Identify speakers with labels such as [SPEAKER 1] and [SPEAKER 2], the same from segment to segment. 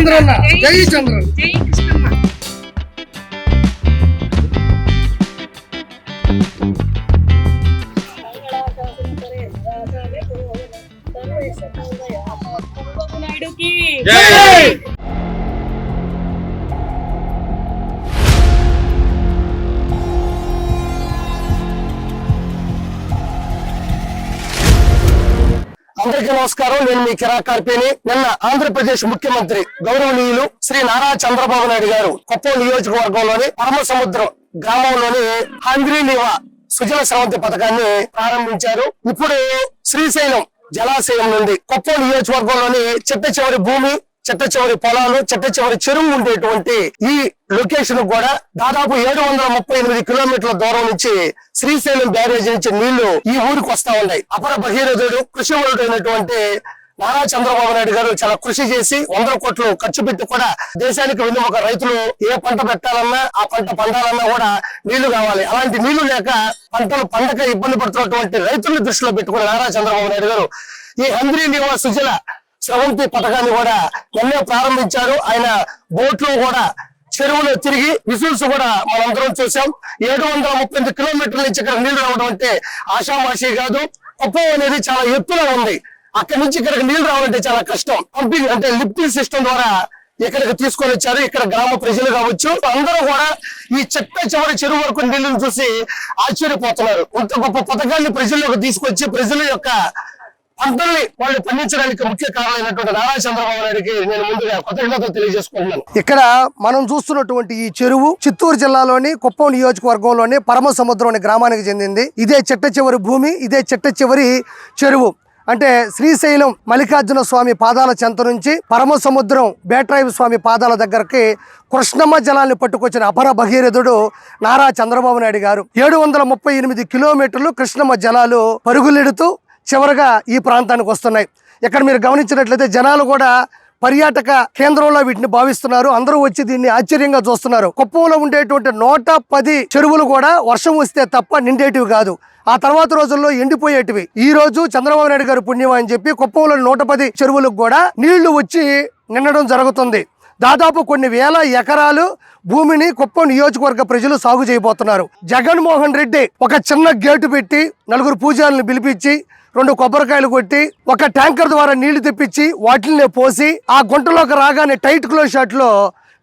[SPEAKER 1] చంద్రన్న జై చంద్రన్న
[SPEAKER 2] జై కృష్ణమ్మ నాయుడుకి
[SPEAKER 1] జై అందరికీ నమస్కారం. నేను మీ కిరా కార్పేని నిన్న ఆంధ్రప్రదేశ్ ముఖ్యమంత్రి గౌరవనీయులు శ్రీ నారా చంద్రబాబు నాయుడు గారు కొప్పం నియోజకవర్గంలోని పరమ సముద్రం గ్రామంలోని హంగ్రీనివా సుజల శ్రవంతి పథకాన్ని ప్రారంభించారు. ఇప్పుడు శ్రీశైలం జలాశయం నుండి కొప్పం నియోజకవర్గంలోని చిట్ట చివరి భూమి చిట్ట చివరి పొలాలు చిట్ట చివరి చెరువు ఉండేటువంటి ఈ లొకేషన్ కూడా దాదాపు ఏడు వందల ముప్పై ఎనిమిది కిలోమీటర్ల దూరం నుంచి శ్రీశైలం బ్యారేజ్ నుంచి నీళ్ళు ఈ ఊరికి వస్తా ఉన్నాయి. అపర భగీరథుడు కృషి అయినటువంటి నారా చంద్రబాబు నాయుడు గారు చాలా కృషి చేసి వందల కోట్లు ఖర్చు పెట్టి కూడా దేశానికి వెన్నుముక రైతులు ఏ పంట పెట్టాలన్నా ఆ పంట పండాలన్నా కూడా నీళ్ళు కావాలి. అలాంటి నీళ్ళు లేక పంటలు పండక ఇబ్బంది పడుతున్నటువంటి రైతులను దృష్టిలో పెట్టుకుని నారా చంద్రబాబు నాయుడు గారు ఈ హంద్రీ నివా సుజల స్రవంతి పథకాన్ని కూడా నిన్నే ప్రారంభించారు. ఆయన బోట్లో కూడా చెరువులో తిరిగి విజువల్స్ కూడా మనందరం చూసాం. ఏడు వందల ముప్పై ఎనిమిది కిలోమీటర్ల నుంచి ఇక్కడ నీళ్ళు రావడం అంటే ఆషామాషి కాదు. కుప్పం అనేది చాలా ఎత్తులో ఉంది. అక్కడి నుంచి ఇక్కడికి నీళ్ళు రావాలంటే చాలా కష్టం. పంపింగ్ అంటే లిఫ్టింగ్ సిస్టమ్ ద్వారా ఇక్కడికి తీసుకొని వచ్చారు. ఇక్కడ గ్రామ ప్రజలు కావచ్చు అందరూ కూడా ఈ చెట్ట చివరి చెరువు వరకు నీళ్ళను చూసి ఆశ్చర్యపోతున్నారు. ఇంత గొప్ప పథకాన్ని ప్రజల్లోకి తీసుకొచ్చి ప్రజల యొక్క పంటల్ని వాళ్ళు పండించడానికి ముఖ్య కారణమైనటువంటి నారా చంద్రబాబు నాయుడికి నేను ముందుగా కృతజ్ఞతలు తెలియజేసుకుంటున్నాను.
[SPEAKER 3] ఇక్కడ మనం చూస్తున్నటువంటి ఈ చెరువు చిత్తూరు జిల్లాలోని కుప్పం నియోజకవర్గంలోని పరమ సముద్రం అనే గ్రామానికి చెందింది. ఇదే చెట్ట చివరి భూమి ఇదే చెట్ట చివరి చెరువు. అంటే శ్రీశైలం మల్లికార్జున స్వామి పాదాల చెంత నుంచి పరమ సముద్రం బేట్రాయి స్వామి పాదాల దగ్గరకి కృష్ణమ్మ జలాన్ని పట్టుకొచ్చిన అపర భగీరథుడు నారా చంద్రబాబు నాయుడు గారు. ఏడు వందల ముప్పై ఎనిమిది కిలోమీటర్లు కృష్ణమ్మ జలాలు పరుగులెడుతూ చివరగా ఈ ప్రాంతానికి వస్తున్నాయి. ఇక్కడ మీరు గమనించినట్లయితే జనాలు కూడా పర్యాటక కేంద్రంలో వీటిని భావిస్తున్నారు. అందరూ వచ్చి దీన్ని ఆశ్చర్యంగా చూస్తున్నారు. కుప్పంలో ఉండేటువంటి నూట పది చెరువులు కూడా వర్షం వస్తే తప్ప నిండేటివి కాదు. ఆ తర్వాత రోజుల్లో ఎండిపోయేటివి. ఈ రోజు చంద్రబాబు నాయుడు గారు పుణ్యం అని చెప్పి కుప్పంలో నూట పది చెరువులకు కూడా నీళ్ళు వచ్చి నిండడం జరుగుతుంది. దాదాపు కొన్ని వేల ఎకరాలు భూమిని కుప్పం నియోజకవర్గ ప్రజలు సాగు చేయబోతున్నారు. జగన్మోహన్ రెడ్డి ఒక చిన్న గేటు పెట్టి నలుగురు పూజారులను పిలిపించి రెండు కొబ్బరికాయలు కొట్టి ఒక ట్యాంకర్ ద్వారా నీళ్ళు తెప్పించి వాటిని పోసి ఆ గుంటలోకి రాగానే టైట్ క్లోజ్ షాట్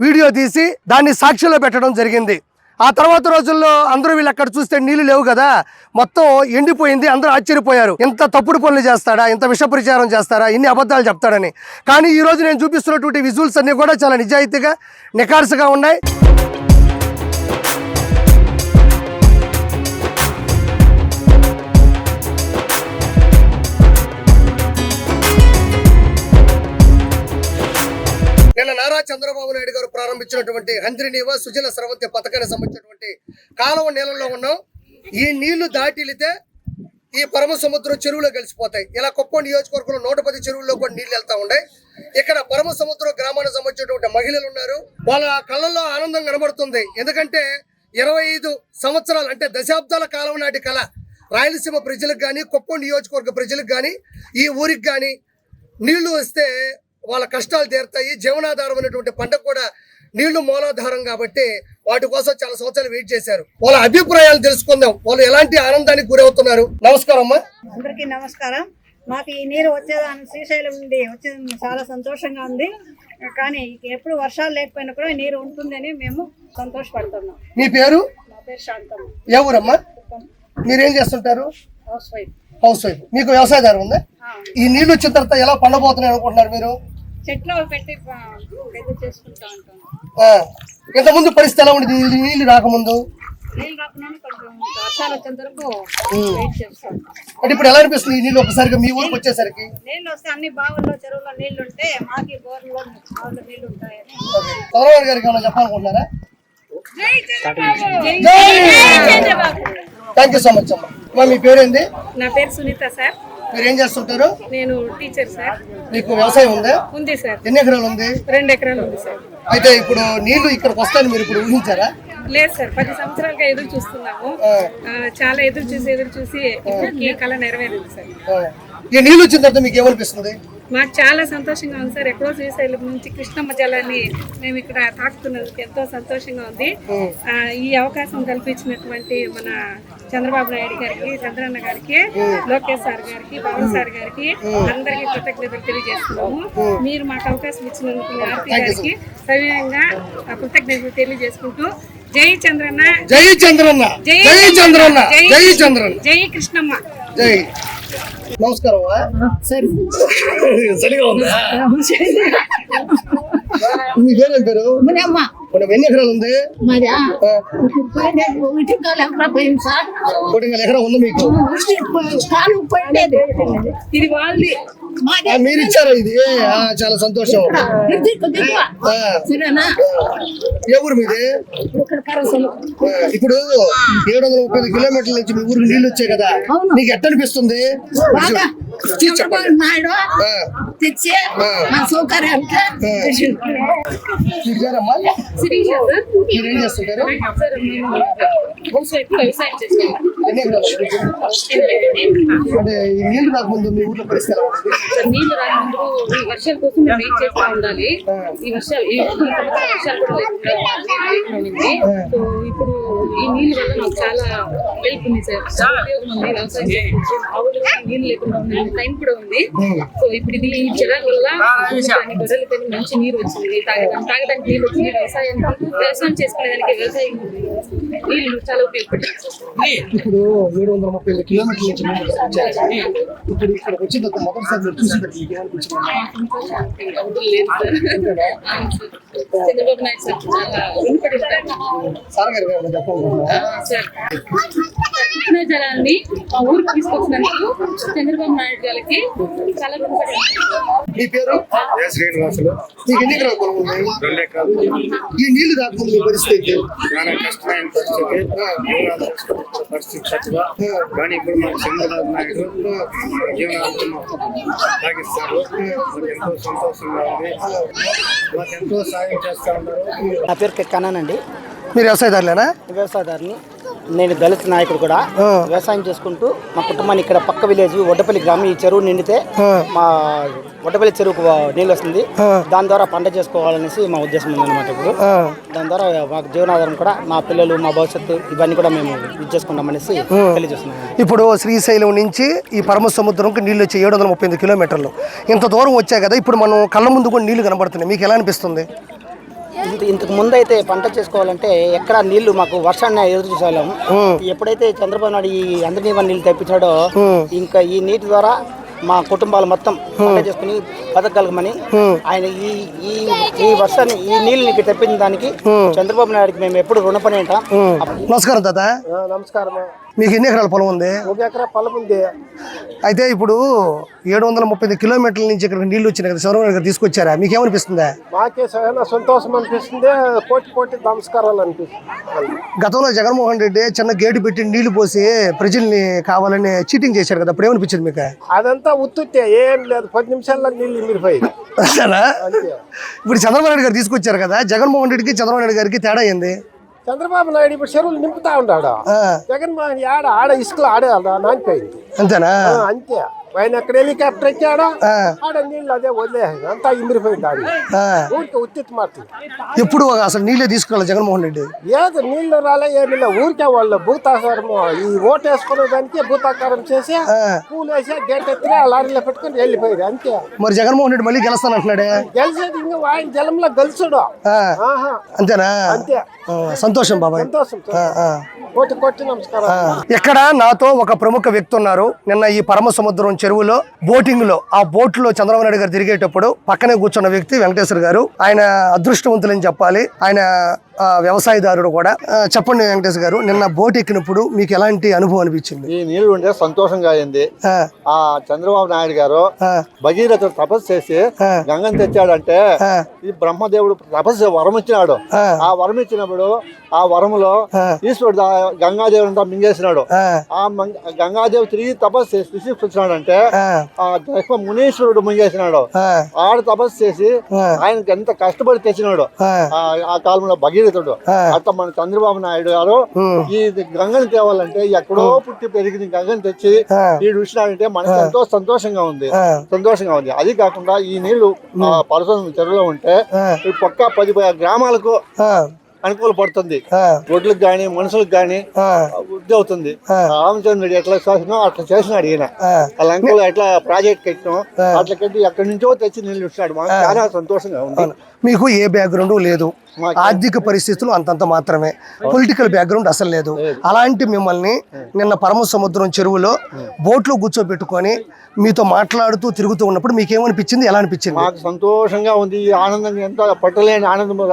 [SPEAKER 3] వీడియో తీసి దాన్ని సాక్షిలో పెట్టడం జరిగింది. ఆ తర్వాత రోజుల్లో అందరూ వీళ్ళు అక్కడ చూస్తే నీళ్ళు లేవు కదా. మొత్తం ఎండిపోయింది అందరూ ఆశ్చర్యపోయారు. ఇంత తప్పుడు పనులు చేస్తాడా ఇంత విషప్రచారం చేస్తారా ఇన్ని అబద్ధాలు చెప్తాడని. కానీ ఈ రోజు నేను చూపిస్తున్నటువంటి విజువల్స్ అన్నీ కూడా చాలా నిజాయితీగా నికార్సుగా ఉన్నాయి.
[SPEAKER 1] నిన్న నారా చంద్రబాబు నాయుడు గారు ప్రారంభించినటువంటి హంద్రినీవ సుజల స్రవంతి పథకానికి సంబంధించినటువంటి కాలువ నీళ్ళలో ఉన్నాం. ఈ నీళ్ళు దాటిలితే ఈ పరమ సముద్రం చెరువులో కలిసిపోతాయి. ఇలా కుప్పం నియోజకవర్గంలో నూట పది చెరువుల్లో కూడా నీళ్ళు వెళ్తా ఉన్నాయి. ఇక్కడ పరమ సముద్రం గ్రామానికి సంబంధించినటువంటి మహిళలు ఉన్నారు. వాళ్ళ కళ్ళల్లో ఆనందం కనబడుతుంది. ఎందుకంటే ఇరవై ఐదు సంవత్సరాలు అంటే దశాబ్దాల కాలం నాటి కళ. రాయలసీమ ప్రజలకు కానీ కుప్పం నియోజకవర్గ ప్రజలకు కానీ ఈ ఊరికి కానీ నీళ్ళు వస్తే వాళ్ళ కష్టాలు తీరుతాయి జీవనాధారం అనేటువంటి పంట కూడా నీళ్ళు మూలాధారం కాబట్టి వాటి కోసం చాలా సంవత్సరాలు వెయిట్ చేశారు. వాళ్ళ అభిప్రాయాలు తెలుసుకుందాం. వాళ్ళు ఎలాంటి ఆనందానికి గురవుతున్నారు? నమస్కారం అమ్మా.
[SPEAKER 2] అందరికీ నమస్కారం. మాకు ఈ నీరు వచ్చేదాని శ్రీశైలం నుండి వచ్చేది. చాలా సంతోషంగా ఉంది. కానీ ఎప్పుడు వర్షాలు లేకపోయినా కూడా నీరు ఉంటుందని మేము సంతోషపడుతున్నాం.
[SPEAKER 1] మీ పేరు?
[SPEAKER 2] నా పేరు శాంతమ్మ.
[SPEAKER 1] ఏ ఊరమ్మా? మీరేం చేస్తుంటారు?
[SPEAKER 2] Housewife.
[SPEAKER 1] Housewife. మీకు వ్యవసాయదారు ఉందా? ఈ నీళ్ళు వచ్చిన తర్వాత ఎలా పండబోతున్నాయి అనుకుంటున్నారు మీరు?
[SPEAKER 2] చెట్లు పెట్టి చేసుకుంటా ఉంటాం
[SPEAKER 1] ఇంతకుముందు పరిస్థితి ఎలా ఉండేది రాకముందు?
[SPEAKER 2] నీళ్ళు చేస్తాం
[SPEAKER 1] అంటే ఇప్పుడు ఎలా అనిపిస్తుంది ఈ నీళ్ళు ఒకసారిగా మీ ఊరికి వచ్చేసరికి?
[SPEAKER 2] నీళ్ళు వస్తే అన్ని బావుల్లో చెరువుల్లో నీళ్ళు ఉంటే మాకి బోర్లో బావుల్లో నీళ్ళు ఉంటాయని
[SPEAKER 1] చంద్రబాబు గారికి ఏమైనా చెప్పాలనుకుంటున్నారా?
[SPEAKER 2] జై Chandrababu.
[SPEAKER 1] Thank you so much అమ్మా. అమ్మా, మీ పేరేంది?
[SPEAKER 2] నా పేరు సునీత సార్.
[SPEAKER 1] మీరు ఏం చేస్తుంటారు?
[SPEAKER 2] నేను టీచర్ సార్
[SPEAKER 1] మీకు వ్యవసాయం ఉందా?
[SPEAKER 2] ఉంది సార్
[SPEAKER 1] ఎన్ని ఎకరాలు ఉంది?
[SPEAKER 2] రెండు ఎకరాలు ఉంది సార్
[SPEAKER 1] అయితే ఇప్పుడు నీళ్ళు ఇక్కడికి వస్తాయని మీరు ఇప్పుడు ఊహించారా?
[SPEAKER 2] లేదు సార్ పది సంవత్సరాలుగా ఎదురు చూస్తున్నాము. చాలా ఎదురు చూసి ఎదురు చూసి ఈ కళ నెరవేరింది సార్.
[SPEAKER 1] ఈ నీళ్ళు వచ్చిన తర్వాత మీకు ఏమనిపిస్తుంది?
[SPEAKER 4] మాకు చాలా సంతోషంగా ఉంది సార్. ఎక్కడో శ్రీశైలం నుంచి కృష్ణమ్మ జలాన్ని మేము ఇక్కడ తాకుతున్నందుకు ఎంతో సంతోషంగా ఉంది. ఈ అవకాశం కల్పించినటువంటి మన చంద్రబాబు నాయుడు గారికి చంద్రన్న గారికి లోకేష్ సార్ గారికి పవన్ సార్ గారికి అందరికీ కృతజ్ఞతలు తెలియజేస్తున్నాము. మీరు మాకు అవకాశం ఇచ్చినందుకు ఆర్తి గారికి సవినయంగా కృతజ్ఞతలు తెలియజేసుకుంటూ జై చంద్రన్న.
[SPEAKER 3] జై చంద్రన్న.
[SPEAKER 4] జై
[SPEAKER 3] చంద్రన్న. జై చంద్రన్న.
[SPEAKER 4] జై కృష్ణమ్మ.
[SPEAKER 3] జై. నమస్కారం సరిగా ఉందా మీ పేరేం పేరు మనం ఎన్ని ఎకరాలు ఉంది. వందల ఎకరం ఉంది మీకు.
[SPEAKER 4] ఇది వాళ్ళది
[SPEAKER 3] మీరు ఇచ్చారా ఇది? చాలా సంతోషం. ఏ ఊరు మీది? ఇప్పుడు ఏడు వందల ముప్పై కిలోమీటర్ల నుంచి మీ ఊరికి నీళ్ళు వచ్చాయి కదా. నీకు ఎట్ట అనిపిస్తుంది?
[SPEAKER 5] తెచ్చి
[SPEAKER 3] ఆ.
[SPEAKER 5] మా సౌకర్యానికి
[SPEAKER 3] మీరు ఏం చేస్తుంటారు
[SPEAKER 4] వ్యవసాయం వ్యవసాయం
[SPEAKER 3] అంటే ఈ నీళ్ళు రాకముందు మీ ఊర్లో పరిస్థితి
[SPEAKER 4] నీళ్ళు రాకముందు ఈ వర్షాల కోసం మేము వెయిట్ చేస్తూ ఉండాలి. ఈ వర్షాలు ఈ వర్షాలు కూడా లేకుండా సో ఇప్పుడు ఈ నీళ్ళ వల్ల మాకు చాలా హెల్ప్ ఉంది సార్. ఉపయోగం ఉంది వ్యవసాయం ఆవులు నీళ్ళు లేకుండా ఉంది. టైం కూడా ఉంది. సో ఇప్పుడు ఇది ఈ జలాల వల్ల గొర్రెలు కానీ మంచి నీరు వచ్చింది. తాగడానికి తాగడానికి నీళ్ళు వచ్చింది. వ్యవసాయానికి వ్యవసాయం చేసుకునేదానికి వ్యవసాయం నీళ్ళు చాలా ఉపయోగపడుతుంది.
[SPEAKER 3] ఇప్పుడు ఏడు వందల ముప్పై ఐదు కిలోమీటర్ల నుంచి వచ్చాయి. ఇప్పుడు ఇక్కడికి వచ్చిన తర్వాత మొదటిసారి మీరు చూసి
[SPEAKER 4] చంద్రబాబు నాయుడు సార్ చాలా
[SPEAKER 3] సార్ గారు
[SPEAKER 4] కృష్ణా జలాన్ని మా ఊరికి తీసుకొచ్చినందుకు చంద్రబాబు నాయుడు గారికి చాలా.
[SPEAKER 3] మీ పేరు?
[SPEAKER 6] శ్రీనివాసులు.
[SPEAKER 3] మీకు ఎన్ని ఎకరాలు
[SPEAKER 6] రెండు ఎకరాలు.
[SPEAKER 3] ఈ నీళ్ళు మీ పరిస్థితి?
[SPEAKER 6] చాలా కష్టమైన పరిస్థితి. జీవనాలు చేసుకునే పరిస్థితి చక్కగా కానీ ఇప్పుడు మన చంద్రబాబు నాయుడు మన జీవనాలను సాగిస్తారు. మాకు ఎంతో సంతోషంగా ఉంది. మాకు ఎంతో సాయం చేస్తా ఉన్నారు.
[SPEAKER 7] నా పేరు కన్నానండి
[SPEAKER 3] మీరు వ్యవసాయదారులేనా?
[SPEAKER 7] వ్యవసాయదారుని నేను దళిత నాయకుడు కూడా. వ్యవసాయం చేసుకుంటూ మా కుటుంబాన్ని ఇక్కడ పక్క విలేజ్ వడ్డపల్లి గ్రామం ఈ చెరువు నిండితే మా వడ్డపల్లి చెరువుకు నీళ్ళు వస్తుంది. దాని ద్వారా పంట చేసుకోవాలనేసి మా ఉద్దేశం ఉందన్నమాట ఇప్పుడు. దాని ద్వారా మాకు జీవనాధారం కూడా మా పిల్లలు మా భవిష్యత్తు ఇవన్నీ కూడా మేము ఇది చేసుకుంటామనేసి తెలియజేస్తున్నాం
[SPEAKER 3] ఇప్పుడు శ్రీశైలం నుంచి ఈ పరమ సముద్రంకి నీళ్ళు వచ్చి ఏడు వందల ముప్పై ఎనిమిది కిలోమీటర్లు. ఇంత దూరం వచ్చాయి కదా ఇప్పుడు మనం కళ్ళ ముందు కూడా నీళ్ళు కనబడుతున్నాయి. మీకు ఎలా అనిపిస్తుంది?
[SPEAKER 7] ఇంతకు ముందు అయితే పంట చేసుకోవాలంటే ఎక్కడ నీళ్ళు మాకు వర్షాన్ని ఎదురు చూసేవాళ్ళం. ఎప్పుడైతే చంద్రబాబు నాయుడు ఈ అందరినీ నీళ్ళు తెప్పించాడో ఇంకా ఈ నీటి ద్వారా మా కుటుంబాలు మొత్తం పంట చేసుకుని బతకగలగమని ఆయన ఈ ఈ ఈ వర్షాన్ని ఈ నీళ్ళని తెప్పించిన దానికి చంద్రబాబు నాయుడుకి మేము ఎప్పుడు రుణపడి ఉంటాం.
[SPEAKER 3] నమస్కారం తాత.
[SPEAKER 7] నమస్కారం.
[SPEAKER 3] మీకు ఎన్ని ఎకరాల పొలం ఉంది?
[SPEAKER 7] ఒక ఎకరా పొలం ఉంది.
[SPEAKER 3] అయితే ఇప్పుడు ఏడు వందల ముప్పై ఐదు కిలోమీటర్ల నుంచి ఇక్కడ నీళ్ళు వచ్చినాయి కదా శివరామ గారు తీసుకొచ్చారా? మీకు ఏమనిపిస్తుందా
[SPEAKER 8] మాకే చాలా సంతోషం అనిపిస్తుంది కోటి కోటి నమస్కారాలు అనిపిస్తుంది.
[SPEAKER 3] గతంలో జగన్మోహన్ రెడ్డి చిన్న గేటు పెట్టి నీళ్ళు పోసి ప్రజల్ని కావాలని చీటింగ్ చేశారు కదా అప్పుడు ఏమనిపించింది మీకు?
[SPEAKER 8] అదంతా ఉత్తుతే ఏం లేదు. పది నిమిషాల్లో నీళ్ళు మిరిపోయింది
[SPEAKER 3] అంతేనా? ఇప్పుడు చంద్రబాబు నాయుడు గారు తీసుకొచ్చారు కదా జగన్మోహన్ రెడ్డికి చంద్రబాబు నాయుడు గారికి తేడా ఏంది?
[SPEAKER 8] చంద్రబాబు నాయుడు ఇప్పుడు చెరువులు నింపుతా ఉన్నాడు. జగన్మోహన్ ఆడ ఆడ ఇసుకలు ఆడే నానిపోయింది.
[SPEAKER 3] అంతేనా?
[SPEAKER 8] అంతే. ఆయన ఎక్కడ హెలికాప్టర్ ఎక్కాడో? ఆడ నీళ్ళు అదే వదిలేసాడు అంతా ఆడ
[SPEAKER 3] ఆ.
[SPEAKER 8] ఊరికి ఉత్తిత్ మాటలు.
[SPEAKER 3] ఎప్పుడు అసలు నీళ్ళే తీసుకురాలి జగన్మోహన్ రెడ్డి?
[SPEAKER 8] ఏదో నీళ్ళు రాలే ఏమి లే ఊరికే వాళ్ళు భూతాకారం ఈ ఓటు వేసుకునే దానికి భూతాకారం చేసి. పూలు వేసి గేట్ ఎత్తిన ఆ లారీలో పెట్టుకుని వెళ్ళిపోయింది అంతే.
[SPEAKER 3] మరి జగన్మోహన్ రెడ్డి మళ్ళీ గెలుస్తానంటున్నాడే?
[SPEAKER 8] గెలిచేది ఇంకా ఆయన జలంలో గెలుచుడు.
[SPEAKER 3] అంతేనా?
[SPEAKER 8] అంతే.
[SPEAKER 3] సంతోషం బాబాయ్.
[SPEAKER 8] సంతోషం. కోటి కోటి నమస్కారం
[SPEAKER 3] ఇక్కడ నాతో ఒక ప్రముఖ వ్యక్తి ఉన్నారు. నిన్న ఈ పరమ సముద్రం చెరువులో బోటింగ్లో ఆ బోట్లో చంద్రబాబు నాయుడు గారు తిరిగేటప్పుడు పక్కనే కూర్చున్న వ్యక్తి వెంకటేశ్వర గారు. ఆయన అదృష్టవంతులని చెప్పాలి. ఆయన వ్యవసాయదారుడు కూడా. చెప్పండి వెంకటేశ్వర గారు నిన్న బోట్ ఎక్కినప్పుడు మీకు ఎలాంటి అనుభవం అనిపించింది?
[SPEAKER 9] ఈ నీళ్ళు ఉంటే సంతోషంగా అయింది.
[SPEAKER 3] ఆ,
[SPEAKER 9] చంద్రబాబు నాయుడు గారు
[SPEAKER 3] ఆ,
[SPEAKER 9] భగీరథుడు తపస్సు చేసి
[SPEAKER 3] ఆ.
[SPEAKER 9] గంగను తెచ్చాడంటే ఈ బ్రహ్మదేవుడు తపస్సు వరం ఇచ్చినాడు.
[SPEAKER 3] ఆ.
[SPEAKER 9] వరం ఇచ్చినప్పుడు ఆ వరములో
[SPEAKER 3] ఆ.
[SPEAKER 9] ఈశ్వరుడు గంగాదేవుని అంతా మింగేసినాడు.
[SPEAKER 3] ఆ,
[SPEAKER 9] గంగాదేవి తిరిగి తపస్సు చేసి తీసుకొచ్చినాడంటే
[SPEAKER 3] ఆ,
[SPEAKER 9] ఆ దైవ మునీశ్వరుడు మింగేసినాడు. ఆడ తపస్సు చేసి. ఆయనకి ఎంత కష్టపడి తెచ్చినాడు.
[SPEAKER 3] ఆ.
[SPEAKER 9] కాలంలో భగీరథ భగీరథుడు అట్లా మన చంద్రబాబు నాయుడు గారు ఈ గంగని తేవాలంటే ఎక్కడో పుట్టి పెరిగిన గంగని తెచ్చి ఈ చూసినాడంటే మనకి ఎంతో సంతోషంగా ఉంది. సంతోషంగా ఉంది. అది కాకుండా ఈ నీళ్ళు పరసం చెరువులో ఉంటే ఈ పక్క పది గ్రామాలకు అనుకూల పడుతుంది. రోడ్లకు గాని మనుషులకు గాని వృద్ధి అవుతుంది. రామచంద్రుడు ఎట్లా చేసినా అట్లా చేసినాడు ఈయన. లంకలో ఎట్లా ప్రాజెక్ట్ కట్టినాం అట్లా కట్టి ఎక్కడి నుంచో తెచ్చి నీళ్ళు ఇచ్చినాడు మాకు చాలా సంతోషంగా ఉంది.
[SPEAKER 3] మీకు ఏ బ్యాక్గ్రౌండ్ లేదు. ఆర్థిక పరిస్థితులు అంతంత మాత్రమే. పొలిటికల్ బ్యాక్గ్రౌండ్ అసలు లేదు. అలాంటి మిమ్మల్ని నిన్న పరమ సముద్రం చెరువులో బోట్లో కూర్చోబెట్టుకొని మీతో మాట్లాడుతూ తిరుగుతూ ఉన్నప్పుడు మీకు ఏమనిపించింది ఎలా అనిపించింది?
[SPEAKER 9] మాకు సంతోషంగా ఉంది. ఈ ఆనందంగా ఎంత పట్టలేని ఆనందం.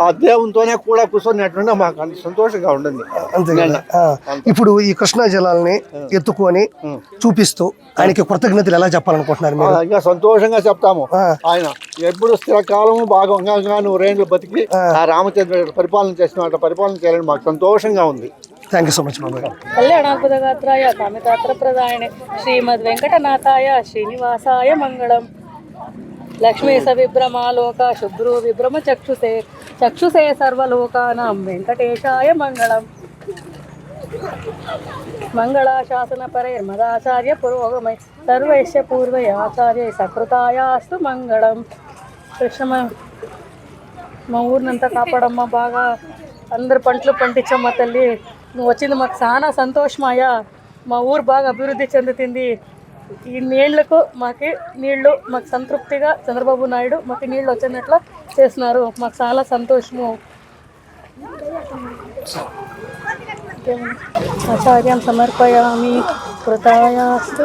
[SPEAKER 9] ఆ- దేవునితోనే కూడా కూర్చొని మాకు అంత సంతోషంగా ఉండింది.
[SPEAKER 3] అంతే కదా ఆ. ఇప్పుడు ఈ కృష్ణా జలాల్ని ఎత్తుకొని చూపిస్తూ ఆయనకి కృతజ్ఞతలు ఎలా చెప్పాలనుకుంటున్నారు మీరు?
[SPEAKER 9] ఇంకా సంతోషంగా చెప్తాము. ఆయన ఎప్పుడు స్థిరకాలము బాగా నూరేండ్లు బతికి ఆ. రామచంద్రుడు పరిపాలన చేసిన పరిపాలన చేయాలని మాకు సంతోషంగా ఉంది.
[SPEAKER 3] థ్యాంక్ యూ సో మచ్ బాబాయ్
[SPEAKER 4] కళ్యాణాద్భుతగాత్రాయ కామితాత్రప్రదాయనే శ్రీమద్ వెంకటనాథాయ శ్రీనివాసాయ మంగళం. లక్ష్మీ సవిభ్రమాలోక శుభ్రు విభ్రమ చక్షుసే చక్షుసే సర్వలోకానాం వెంకటేశాయ మంగళం. మంగళాశాసన పరైర్మదాచార్య పురోగమై సర్వైశ్య పూర్వై ఆచార్య సకృతాయాస్తు మంగళం. కృష్ణ మా ఊరినంతా కాపాడమ్మా బాగా అందరు పంటలు పండించమ్మా తల్లి. నువ్వు వచ్చింది మాకు చాలా సంతోషమాయా మా ఊరు బాగా అభివృద్ధి చెందుతుంది. ఈ నీళ్ళకు మాకు నీళ్ళు మాకు సంతృప్తిగా చంద్రబాబు నాయుడు మాకు నీళ్ళు వచ్చినట్లు చేస్తున్నారు. మాకు చాలా సంతోషము. ఆచార్యం సమర్పయామి కృతాయాస్తు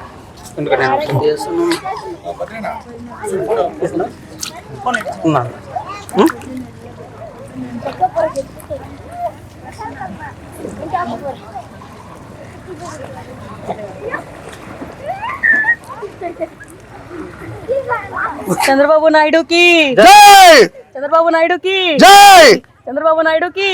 [SPEAKER 4] చంద్రబాబు నాయుడుకి. చంద్రబాబు నాయుడుకి.
[SPEAKER 3] జై!
[SPEAKER 4] చంద్రబాబు నాయుడుకి.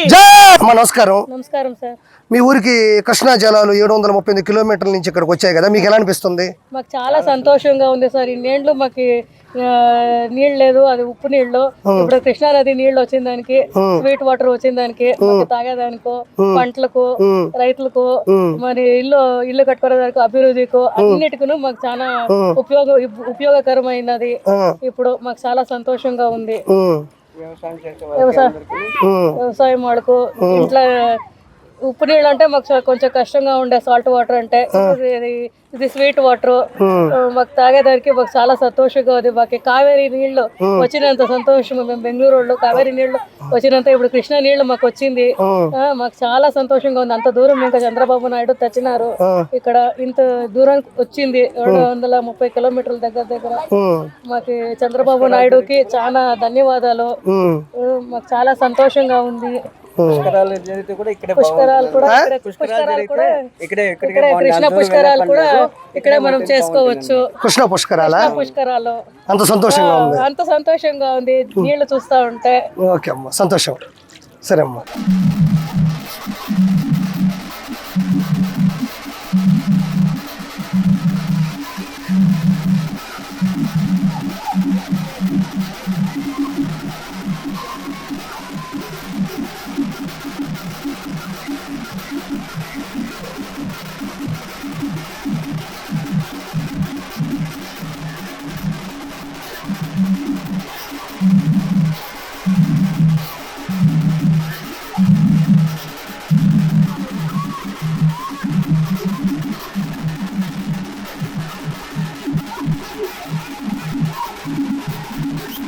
[SPEAKER 3] అమ్మా నమస్కారం.
[SPEAKER 4] నమస్కారం సార్.
[SPEAKER 3] మీ ఊరికి కృష్ణా జలాలు ఏడు వందల ముప్పై ఎనిమిది కిలోమీటర్ల నుంచి ఇక్కడికి వచ్చాయి కదా మీకు ఎలా అనిపిస్తుంది?
[SPEAKER 4] మాకు చాలా సంతోషంగా ఉంది సార్. నీళ్ళు మాకు నీళ్ళు లేదు అది ఉప్పు నీళ్ళు ఇప్పుడు కృష్ణానది నీళ్ళు వచ్చిన దానికి స్వీట్ వాటర్ వచ్చిన దానికి తాగేదానికో పంటలకు రైతులకు మరి ఇల్లు ఇల్లు కట్టుకోవడానికి అభివృద్ధికు అన్నిటికీ మాకు చాలా ఉపయోగ ఉపయోగకరమైనది. ఇప్పుడు మాకు చాలా సంతోషంగా ఉంది. వ్యవసాయం వాళ్ళకు ఇంట్లో ఉప్పు నీళ్ళు అంటే మాకు కొంచెం కష్టంగా ఉండే సాల్ట్ వాటర్ అంటే ఇది- స్వీట్ వాటర్. మాకు తాగేదానికి మాకు చాలా సంతోషంగా ఉంది. మాకు కావేరీ నీళ్ళు వచ్చినంత సంతోషం. మేము బెంగళూరు వాళ్ళు కావేరీ నీళ్ళు వచ్చినంత ఇప్పుడు కృష్ణా నీళ్ళు మాకు వచ్చింది. మాకు చాలా సంతోషంగా ఉంది. అంత దూరం ఇంకా చంద్రబాబు నాయుడు తెచ్చినారు ఇక్కడ ఇంత దూరం వచ్చింది. రెండు వందల ముప్పై కిలోమీటర్ల దగ్గర దగ్గర. మాకు చంద్రబాబు నాయుడుకి చాలా ధన్యవాదాలు. మాకు చాలా సంతోషంగా ఉంది. పుష్కరాలు కూడా ఇక్కడే పుష్కరాలు కూడా ఇక్కడే ఇక్కడే కృష్ణ పుష్కరాలు కూడా ఇక్కడే మనం చేసుకోవచ్చు.
[SPEAKER 3] కృష్ణ పుష్కరాల?
[SPEAKER 4] పుష్కరాలు.
[SPEAKER 3] అంత సంతోషంగా ఉంది.
[SPEAKER 4] అంత సంతోషంగా ఉంది. నీళ్ళు చూస్తా ఉంటే.
[SPEAKER 3] ఓకే అమ్మా సంతోషం. సరే అమ్మా.